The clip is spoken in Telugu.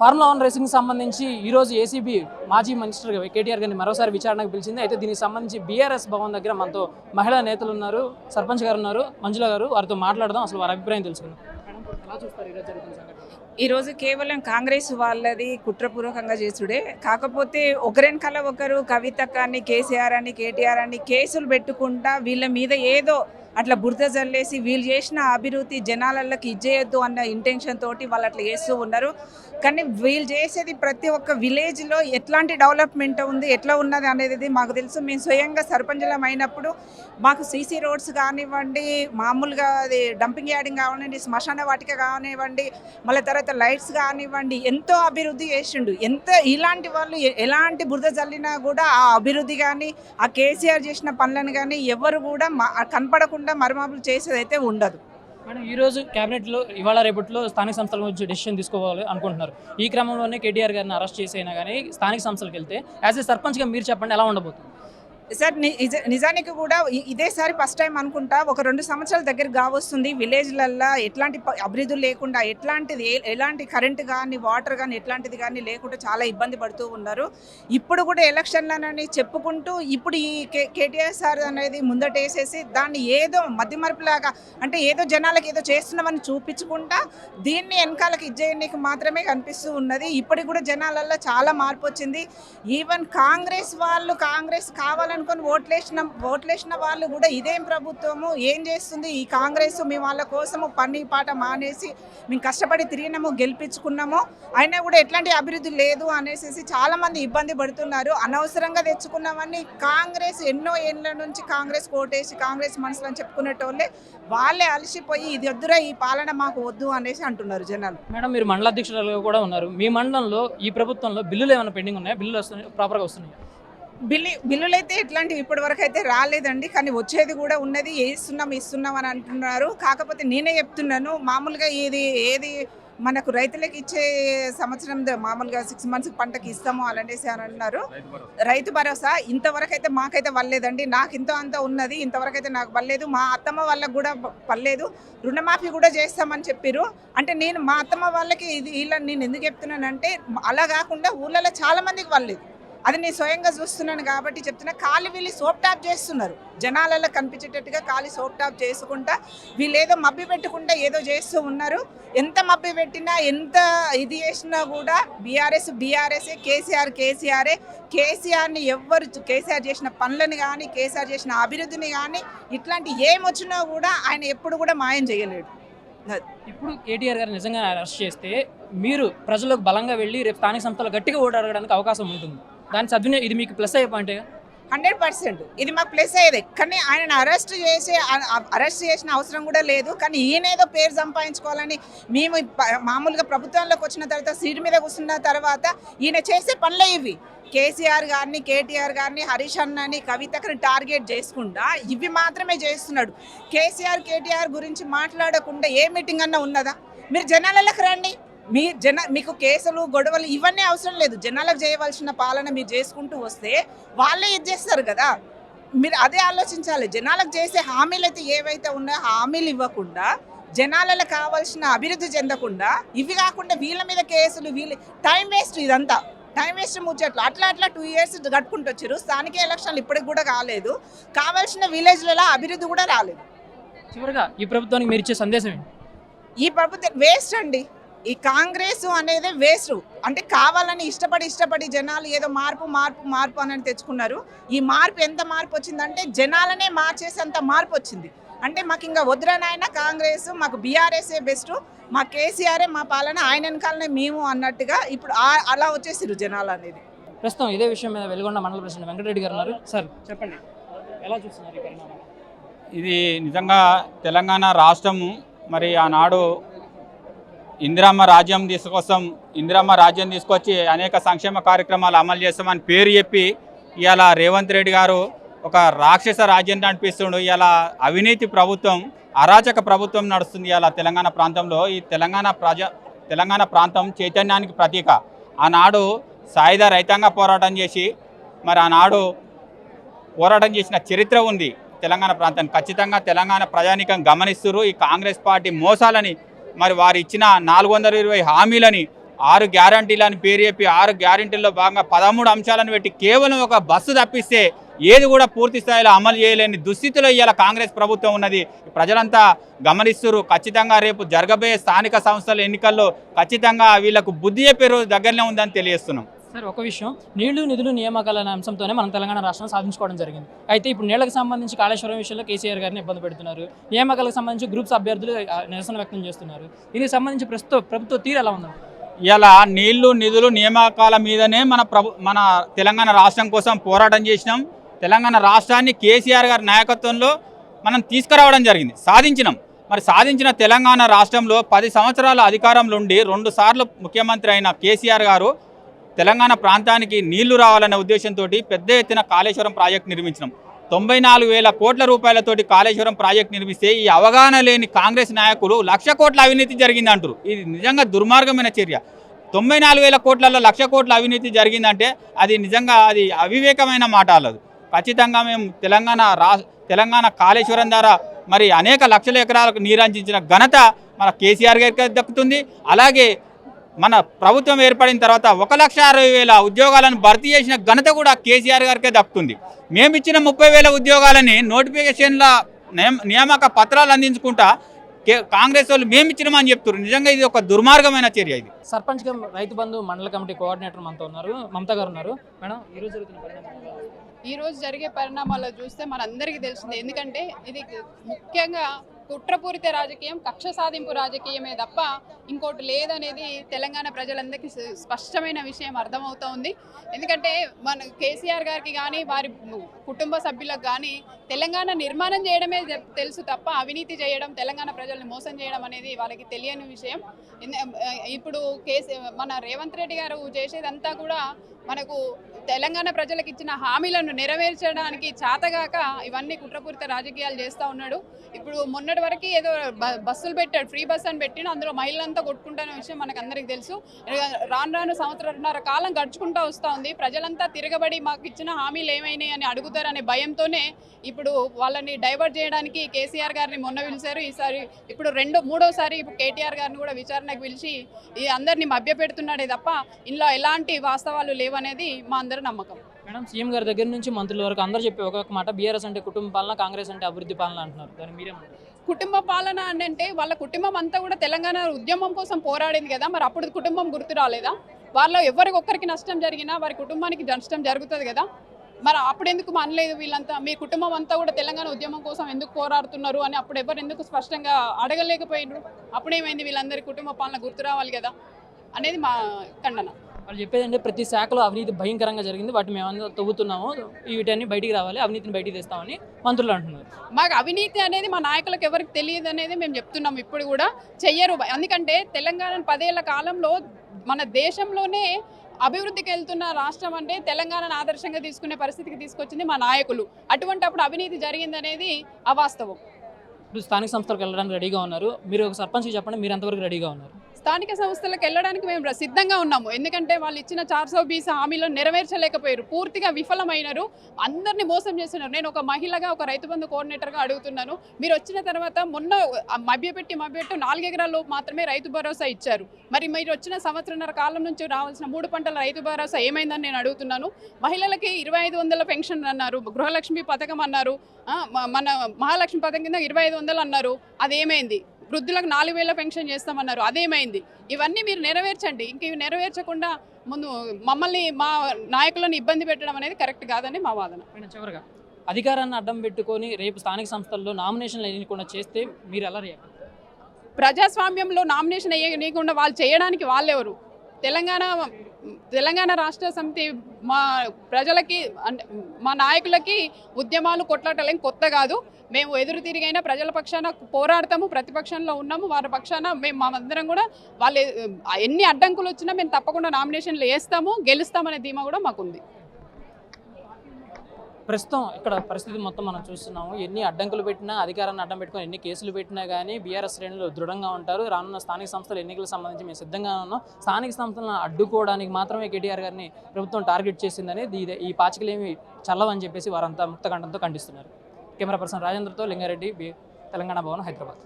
ఫార్ములా వన్ రేసింగ్ సంబంధించి ఈరోజు ఏసీబీ మాజీ మినిస్టర్ కేటీఆర్ గారిని మరోసారి విచారణకు పిలిచింది. అయితే దీనికి సంబంధించి బీఆర్ఎస్ భవన్ దగ్గర మనతో మహిళా నేతలు ఉన్నారు సర్పంచ్ గారు ఉన్నారు. మంజుల గారు వారితో మాట్లాడదాం. అసలు వారి అభిప్రాయం తెలుసుకుందాం. ఈరోజు కేవలం కాంగ్రెస్ వాళ్ళది కుట్రపూర్వకంగా చేసుడే. కాకపోతే ఒకరినకల ఒకరు కవిత కానీ కేసీఆర్ అని కేటీఆర్ అని కేసులు పెట్టుకుంటా వీళ్ళ మీద ఏదో అట్లా బురద జల్లేసి వీళ్ళు చేసిన అభివృద్ధి జనాలకి ఇచ్చేయొద్దు అన్న ఇంటెన్షన్ తోటి వాళ్ళు అట్లా చేస్తూ ఉన్నారు. కానీ వీళ్ళు చేసేది ప్రతి ఒక్క విలేజ్లో ఎట్లాంటి డెవలప్మెంట్ ఉంది ఎట్లా ఉన్నది అనేది మాకు తెలుసు. మేము స్వయంగా సర్పంచులం అయినప్పుడు మాకు సీసీ రోడ్స్ కానివ్వండి మామూలుగా అది డంపింగ్ యార్డింగ్ కానివ్వండి శ్మశాన వాటిక కానివ్వండి మళ్ళీ తర్వాత లైట్స్ కానివ్వండి ఎంతో అభివృద్ధి చేసిండు. ఎంత ఇలాంటి వాళ్ళు ఎలాంటి బురద జల్లినా కూడా ఆ అభివృద్ధి కానీ ఆ కేసీఆర్ చేసిన పనులను కానీ ఎవరు కూడా కనపడకుండా కనపడకుండా మరమాపులు చేసేది అయితే ఉండదు. మేడం ఈ రోజు లో ఇవాళ రేపట్లో స్థానిక సంస్థల గురించి డెసిషన్ తీసుకోవాలి అనుకుంటున్నారు. ఈ క్రమంలోనే కేటీఆర్ గారిని అరెస్ట్ చేసైనా కానీ స్థానిక సంస్థలకు వెళ్తే యాజ్ ఏ సర్పంచ్గా మీరు చెప్పండి ఎలా ఉండబోతుంది? సార్ ని- నిజ- నిజానికి కూడా ఇదేసారి ఫస్ట్ టైం అనుకుంటా ఒక రెండు సంవత్సరాల దగ్గర కావస్తుంది విలేజ్లల్లో ఎట్లాంటి ప- అభివృద్ధి లేకుండా ఎట్లాంటిది ఎలాంటి కరెంట్ కానీ వాటర్ కానీ ఎట్లాంటిది కానీ లేకుండా చాలా ఇబ్బంది పడుతూ ఉన్నారు. ఇప్పుడు కూడా ఎలక్షన్లనని చెప్పుకుంటూ ఇప్పుడు ఈ కే కేటీఆర్ సార్ అనేది ముందటేసేసి దాన్ని ఏదో మధ్యమరపులాగా అంటే ఏదో జనాలకు ఏదో చేస్తున్నామని చూపించుకుంటా దీన్ని వెనకాలకి ఇచ్చేయడానికి మాత్రమే కనిపిస్తూ ఉన్నది. ఇప్పటికి కూడా జనాలల్లో చాలా మార్పు వచ్చింది ఈవెన్ కాంగ్రెస్ వాళ్ళు కాంగ్రెస్ కావాలని అనుకుని ఓట్లేసిన ఓట్లేసిన వాళ్ళు కూడా ఇదేం ప్రభుత్వము? ఏం చేస్తుంది? ఈ కాంగ్రెస్ మేము వాళ్ళ కోసము పని పాట మానేసి మేము కష్టపడి తిరిగినాము గెలిపించుకున్నాము. అయినా కూడా ఎట్లాంటి అభివృద్ధి లేదు అనేసి చాలామంది ఇబ్బంది పడుతున్నారు. అనవసరంగా తెచ్చుకున్నామని కాంగ్రెస్ ఎన్నో ఏళ్ళ నుంచి కాంగ్రెస్ కోటేసి కాంగ్రెస్ మనసులు అని చెప్పుకునేటోళ్ళే వాళ్ళే అలసిపోయి ఇది వద్దురా ఈ పాలన మాకు వద్దు అనేసి అంటున్నారు జనాలు. మేడం మీరు మండల అధ్యక్షురాలుగా కూడా ఉన్నారు. మీ మండలంలో ఈ ప్రభుత్వంలో బిల్లులు ఏమైనా పెండింగ్ ఉన్నాయా? బిల్లులు వస్తున్నాయి? ప్రాపర్గా వస్తున్నాయి? బిల్లు బిల్లులు అయితే ఇట్లాంటివి ఇప్పటి వరకు అయితే రాలేదండి. కానీ వచ్చేది కూడా ఉన్నది. ఇస్తున్నాం ఇస్తున్నాం అని అంటున్నారు. కాకపోతే నేనే చెప్తున్నాను మామూలుగా ఇది ఏది మనకు రైతులకు ఇచ్చే సంవత్సరం మామూలుగా సిక్స్ మంత్స్ పంటకి ఇస్తాము అనేసి అని అన్నారు రైతు భరోసా. ఇంతవరకు అయితే మాకైతే వల్లేదండి నాకు ఇంత అంత ఉన్నది. ఇంతవరకు అయితే నాకు వల్లేదు మా అత్తమ్మ వాళ్ళకి కూడా పర్లేదు రుణమాఫీ కూడా చేస్తామని చెప్పారు అంటే నేను మా అత్తమ్మ వాళ్ళకి ఇది ఇలా నేను ఎందుకు చెప్తున్నానంటే అలా కాకుండా ఊళ్ళలో చాలా మందికి వల్లేదు అది నేను స్వయంగా చూస్తున్నాను కాబట్టి చెప్తున్నా కాలు వీళ్ళు సోప్ టాప్ చేస్తున్నారు. జనాలలో కనిపించేటట్టుగా కాలు సోప్ టాప్ చేసుకుంటా వీళ్ళు ఏదో మబ్బి పెట్టుకుంటా ఏదో చేస్తూ ఉన్నారు. ఎంత మబ్బి పెట్టినా ఎంత ఇది చేసినా కూడా బీఆర్ఎస్ బీఆర్ఎస్ఏ కేసీఆర్ కేసీఆర్ఏ కేసీఆర్ని ఎవ్వరు కేసీఆర్ చేసిన పనులను కానీ కేసీఆర్ చేసిన అభివృద్ధిని కానీ ఇట్లాంటి ఏమొచ్చినా కూడా ఆయన ఎప్పుడు కూడా మాయం చేయలేడు. ఇప్పుడు కేటీఆర్ గారు నిజంగా అరెస్ట్ చేస్తే మీరు ప్రజలకు బలంగా వెళ్ళి రేపు స్థానిక సంస్థలు గట్టిగా ఓటు అడగడానికి అవకాశం ఉంటుంది. దాని సద్వినియోగం ఇది మీకు ప్లస్ అయ్యే పాయింట్ హండ్రెడ్ పర్సెంట్. ఇది మాకు ప్లస్ అయ్యేది. కానీ ఆయన అరెస్ట్ చేసే అరెస్ట్ చేసిన అవసరం కూడా లేదు. కానీ ఈయనేదో పేరు సంపాదించుకోవాలని మేము మామూలుగా ప్రభుత్వంలోకి వచ్చిన తర్వాత సీటు మీద కూర్చున్న తర్వాత ఈయన చేసే పనులే ఇవి. కేసీఆర్ గారిని కేటీఆర్ గారిని హరీష్ అన్నని కవితకని టార్గెట్ చేసుకుంటా ఇవి మాత్రమే చేస్తున్నాడు. కేసీఆర్ కేటీఆర్ గురించి మాట్లాడకుండా ఏ మీటింగ్ అన్నా ఉన్నదా? మీరు జనాలలోకి రండి. మీ జన మీకు కేసులు గొడవలు ఇవన్నీ అవసరం లేదు. జనాలకు చేయవలసిన పాలన మీరు చేసుకుంటూ వస్తే వాళ్ళే ఇది చేస్తారు కదా. మీరు అదే ఆలోచించాలి. జనాలకు చేసే హామీలు అయితే ఏవైతే ఉన్నాయో హామీలు ఇవ్వకుండా జనాలలో కావాల్సిన అభివృద్ధి చెందకుండా ఇవి కాకుండా వీళ్ళ మీద కేసులు వీళ్ళు టైం వేస్ట్ ఇదంతా. టైం వేస్ట్ ముచ్చట్లు. అట్లా అట్లా టూ ఇయర్స్ గడుపుకుంటూ వచ్చారు. స్థానిక ఎలక్షన్లు ఇప్పటికి కూడా కాలేదు. కావాల్సిన విలేజ్లలో అభివృద్ధి కూడా రాలేదు. చివరిగా ఈ ప్రభుత్వానికి మీరు ఇచ్చే సందేశం ఏంటి? ఈ ప్రభుత్వం వేస్ట్ అండి. ఈ కాంగ్రెస్ అనేది వేస్ట్. అంటే కావాలని ఇష్టపడి ఇష్టపడి జనాలు ఏదో మార్పు మార్పు మార్పు అని తెచ్చుకున్నారు. ఈ మార్పు ఎంత మార్పు వచ్చిందంటే జనాలనే మార్చేసేంత మార్పు వచ్చింది. అంటే మాకు ఇంకా వద్దురనాయన కాంగ్రెస్ మాకు బీఆర్ఎస్ఏ బెస్ట్ మా కేసీఆరే మా పాలన ఆయన వెనకాలనే మేము అన్నట్టుగా ఇప్పుడు అలా వచ్చేసిరు జనాలు అనేది. ప్రస్తుతం ఇదే విషయం మీద వెలుగొండ మండల ప్రెసిడెంట్ వెంకటరెడ్డి గారు ఉన్నారు. సార్ చెప్పండి. ఎలా చూస్తున్నారు ఈ పరిణామం ఇది నిజంగా తెలంగాణ రాష్ట్రము మరి ఆనాడు ఇందిరమ్మ రాజ్యం తీసుకొస్తాం ఇందిరమ్మ రాజ్యం తీసుకొచ్చి అనేక సంక్షేమ కార్యక్రమాలు అమలు చేస్తామని పేరు చెప్పి ఇవాళ రేవంత్ రెడ్డి గారు ఒక రాక్షస రాజ్యం నడిపిస్తుండు ఇవాళ అవినీతి ప్రభుత్వం అరాచక ప్రభుత్వం నడుస్తుంది ఇవాళ తెలంగాణ ప్రాంతంలో. ఈ తెలంగాణ ప్రజ తెలంగాణ ప్రాంతం చైతన్యానికి ప్రతీక. ఆనాడు సాయుధ రైతాంగ పోరాటం చేసి మరి ఆనాడు పోరాటం చేసిన చరిత్ర ఉంది తెలంగాణ ప్రాంతాన్ని ఖచ్చితంగా తెలంగాణ ప్రజానికం గమనిస్తున్నారు. ఈ కాంగ్రెస్ పార్టీ మోసాలని మరి వారు ఇచ్చిన నాలుగు వందల ఇరవై హామీలని ఆరు గ్యారంటీలు అని పేరు చెప్పి ఆరు గ్యారంటీల్లో భాగంగా పదమూడు అంశాలను పెట్టి కేవలం ఒక బస్సు తప్పిస్తే ఏది కూడా పూర్తి స్థాయిలో అమలు చేయలేని దుస్థితిలో ఇవాళ కాంగ్రెస్ ప్రభుత్వం ఉన్నది. ప్రజలంతా గమనిస్తున్నారు. ఖచ్చితంగా రేపు జరగబోయే స్థానిక సంస్థల ఎన్నికల్లో ఖచ్చితంగా వీళ్ళకు బుద్ధి చెప్పే రోజు దగ్గరనే ఉందని తెలియజేస్తున్నాం. సార్ ఒక విషయం. నీళ్ళు నిధులు నియామకాల అనే అంశంతోనే మనం తెలంగాణ రాష్ట్రం సాధించుకోవడం జరిగింది. అయితే ఇప్పుడు నీళ్ళకు సంబంధించి కాళేశ్వరం విషయంలో కేసీఆర్ గారిని ఇబ్బంది పెడుతున్నారు. నియామకాలకు సంబంధించి గ్రూప్స్ అభ్యర్థులు నిరసన వ్యక్తం చేస్తున్నారు. దీనికి సంబంధించి ప్రస్తుతం ప్రభుత్వ తీరు ఎలా ఉందా ఇలా నీళ్ళు నిధులు నియామకాల మీదనే మన ప్రభు మన తెలంగాణ రాష్ట్రం కోసం పోరాటం చేసినాం. తెలంగాణ రాష్ట్రాన్ని కేసీఆర్ గారి నాయకత్వంలో మనం తీసుకురావడం జరిగింది. సాధించినాం. మరి సాధించిన తెలంగాణ రాష్ట్రంలో పది సంవత్సరాల అధికారంలో ఉండి రెండు సార్లు ముఖ్యమంత్రి అయిన కేసీఆర్ గారు తెలంగాణ ప్రాంతానికి నీళ్ళు రావాలనే ఉద్దేశంతో పెద్ద ఎత్తున కాళేశ్వరం ప్రాజెక్ట్ నిర్మించినాం. తొంభై నాలుగు వేల కోట్ల రూపాయలతోటి కాళేశ్వరం ప్రాజెక్ట్ నిర్మిస్తే ఈ అవగాహన లేని కాంగ్రెస్ నాయకులు లక్ష కోట్ల అవినీతి జరిగింది అంటారు ఇది నిజంగా దుర్మార్గమైన చర్య. తొంభై నాలుగు వేల కోట్లలో లక్ష కోట్ల అవినీతి జరిగిందంటే అది నిజంగా అది అవివేకమైన మాట అల్లదు. ఖచ్చితంగా మేము తెలంగాణ రా తెలంగాణ కాళేశ్వరం ద్వారా మరి అనేక లక్షల ఎకరాలకు నీరంజించిన ఘనత మన కేసీఆర్ గారికి దక్కుతుంది. అలాగే మన ప్రభుత్వం ఏర్పడిన తర్వాత ఒక లక్ష అరవై వేల ఉద్యోగాలను భర్తీ చేసిన ఘనత కూడా కేసీఆర్ గారికే దక్కుతుంది. మేము ఇచ్చిన ముప్పై వేల ఉద్యోగాలని నోటిఫికేషన్ల నియమ- నియామక పత్రాలు అందించుకుంటా కే- కాంగ్రెస్ వాళ్ళు మేము ఇచ్చినామని చెప్తున్నారు నిజంగా ఇది ఒక దుర్మార్గమైన చర్య ఇది. సర్పంచ్ రైతు బంధు మండల కమిటీ కోఆర్డినేటర్ మనతో ఉన్నారు. మమతా గారు ఉన్నారు. మేడం ఈ రోజు జరుగుతున్న పరిణామాలు? ఈ రోజు జరిగే పరిణామాల్లో చూస్తే మనందరికీ తెలిసిందే. ఎందుకంటే ఇది ముఖ్యంగా కుట్రపూరిత రాజకీయం కక్ష సాధింపు రాజకీయమే తప్ప ఇంకోటి లేదనేది తెలంగాణ ప్రజలందరికీ స్పష్టమైన విషయం అర్థమవుతోంది. ఎందుకంటే మన కేసీఆర్ గారికి కానీ వారి కుటుంబ సభ్యులకు కానీ తెలంగాణ నిర్మాణం చేయడమే తెలుసు తప్ప అవినీతి చేయడం తెలంగాణ ప్రజల్ని మోసం చేయడం అనేది వాళ్ళకి తెలియని విషయం. ఇప్పుడు కేసీ మన రేవంత్ రెడ్డి గారు చేసేదంతా కూడా మనకు తెలంగాణ ప్రజలకు ఇచ్చిన హామీలను నెరవేర్చడానికి చాతగాక ఇవన్నీ కుట్రపూరిత రాజకీయాలు చేస్తూ ఉన్నాడు. ఇప్పుడు మొన్నటి వరకు ఏదో బ- బస్సులు పెట్టాడు ఫ్రీ బస్ అని పెట్టిన అందులో మహిళలంతా కొట్టుకుంటున్న విషయం మనకు అందరికి తెలుసు. రాను రాను సంవత్సరంన్నర కాలం గడుచుకుంటూ వస్తూ ఉంది. ప్రజలంతా తిరగబడి మాకు ఇచ్చిన హామీలు ఏమైనాయి అని అడుగుతారనే భయంతోనే ఇప్పుడు వాళ్ళని డైవర్ట్ చేయడానికి కేసీఆర్ గారిని మొన్న పిలిచారు. ఈసారి ఇప్పుడు రెండో మూడోసారి ఇప్పుడు కేటీఆర్ గారిని కూడా విచారణకు పిలిచి ఈ అందరినీ మభ్యపెడుతున్నాడే తప్ప ఇందులో ఎలాంటి వాస్తవాలు లేవనేది మా అందరం నమ్మకం. మేడం సీఎం గారి దగ్గర నుంచి మంత్రుల వరకు అందరూ చెప్పే ఒక మాట బీఆర్ఎస్ అంటే కుటుంబ పాలన కాంగ్రెస్ అంటే అభివృద్ధి పాలన అంటున్నారు. దాన్ని మీరేమంటారు? కుటుంబ పాలన అని అంటే వాళ్ళ కుటుంబం అంతా కూడా తెలంగాణ ఉద్యమం కోసం పోరాడింది కదా మరి అప్పుడు కుటుంబం గుర్తు రాలేదా? వాళ్ళ ఎవరికి ఒక్కరికి నష్టం జరిగినా వారి కుటుంబానికి నష్టం జరుగుతుంది కదా. మరి అప్పుడు ఎందుకు అనలేదు వీళ్ళంతా? మీ కుటుంబం అంతా కూడా తెలంగాణ ఉద్యమం కోసం ఎందుకు పోరాడుతున్నారు అని అప్పుడు ఎవరు ఎందుకు స్పష్టంగా అడగలేకపోయినారు? అప్పుడేమైంది వీళ్ళందరి కుటుంబ పాలన గుర్తు రావాలి కదా అనేది మా ఖండన. వాళ్ళు చెప్పేది అంటే ప్రతి శాఖలో అవినీతి భయంకరంగా జరిగింది. వాటి మేమందరూ తవ్వుతున్నాము వీటన్ని బయటికి రావాలి. అవినీతిని బయటికి తెస్తామని మంత్రులు అంటున్నారు. మాకు అవినీతి అనేది మా నాయకులకు ఎవరికి తెలియదు అనేది మేము చెప్తున్నాం ఇప్పుడు కూడా. చెయ్యరు. ఎందుకంటే తెలంగాణ పదేళ్ళ కాలంలో మన దేశంలోనే అభివృద్ధికి వెళ్తున్న రాష్ట్రం అంటే తెలంగాణను ఆదర్శంగా తీసుకునే పరిస్థితికి తీసుకొచ్చింది మా నాయకులు. అటువంటి అప్పుడు అవినీతి జరిగిందనేది అవాస్తవం. ఇప్పుడు స్థానిక సంస్థలకు వెళ్ళడానికి రెడీగా ఉన్నారు. మీరు ఒక సర్పంచ్కి చెప్పండి మీరు ఎంతవరకు రెడీగా ఉన్నారు? స్థానిక సంస్థలకు వెళ్ళడానికి మేము సిద్ధంగా ఉన్నాము. ఎందుకంటే వాళ్ళు ఇచ్చిన చార్సో బీస్ హామీలను నెరవేర్చలేకపోయారు. పూర్తిగా విఫలమైనారు. అందరినీ మోసం చేస్తున్నారు. నేను ఒక మహిళగా ఒక రైతు బంధు కోఆర్డినేటర్గా అడుగుతున్నాను. మీరు వచ్చిన తర్వాత మొన్న మభ్యపెట్టి మభ్యపెట్టి నాలుగు ఎకరాలు మాత్రమే రైతు భరోసా ఇచ్చారు. మరి మీరు వచ్చిన సంవత్సరంన్నర కాలం నుంచి రావాల్సిన మూడు పంటల రైతు భరోసా ఏమైందని నేను అడుగుతున్నాను. మహిళలకి ఇరవై ఐదు వందల పెన్షన్ అన్నారు. గృహలక్ష్మి పథకం అన్నారు. మన మహాలక్ష్మి పథకం కింద ఇరవై ఐదు వందలు అన్నారు. అదేమైంది? వృద్ధులకు నాలుగు వేల పెన్షన్ చేస్తామన్నారు. అదేమైంది? ఇవన్నీ మీరు నెరవేర్చండి. ఇంక ఇవి నెరవేర్చకుండా ముందు మమ్మల్ని మా నాయకులను ఇబ్బంది పెట్టడం అనేది కరెక్ట్ కాదని మా వాదన. చివరిగా అధికారాన్ని అడ్డం పెట్టుకొని రేపు స్థానిక సంస్థల్లో నామినేషన్లు వేయకుండా చేస్తే మీరు ఎలా రియాక్ట్ ప్రజాస్వామ్యంలో నామినేషన్ వేయనీయకుండా వాళ్ళు చేయడానికి వాళ్ళెవరు? తెలంగాణ తెలంగాణ రాష్ట్ర సమితి మా ప్రజలకి అంటే మా నాయకులకి ఉద్యమాలు కొట్లాటలేం కొత్త కాదు. మేము ఎదురు తిరిగైనా ప్రజల పక్షాన పోరాడతాము ప్రతిపక్షంలో ఉన్నాము వారి పక్షాన మేము మా అందరం కూడా వాళ్ళు ఎన్ని అడ్డంకులు వచ్చినా మేము తప్పకుండా నామినేషన్లు వేస్తాము గెలుస్తామనే ధీమా కూడా మాకుంది. ప్రస్తుతం ఇక్కడ పరిస్థితి మొత్తం మనం చూస్తున్నాము. ఎన్ని అడ్డంకులు పెట్టినా అధికారాన్ని అడ్డం పెట్టుకుని ఎన్ని కేసులు పెట్టినా కానీ బీఆర్ఎస్ శ్రేణులు దృఢంగా ఉంటారు. రానున్న స్థానిక సంస్థల ఎన్నికలకు సంబంధించి మేము సిద్ధంగా ఉన్నాం. స్థానిక సంస్థలను అడ్డుకోవడానికి మాత్రమే కేటీఆర్ గారిని ప్రభుత్వం టార్గెట్ చేసిందని ఇది ఈ పాచికలేమి చల్లవని చెప్పేసి వారంతా ముక్తకంఠంతో ఖండిస్తున్నారు. కెమెరా పర్సన్ రాజేంద్రతో లింగారెడ్డి తెలంగాణ భవన్ హైదరాబాద్.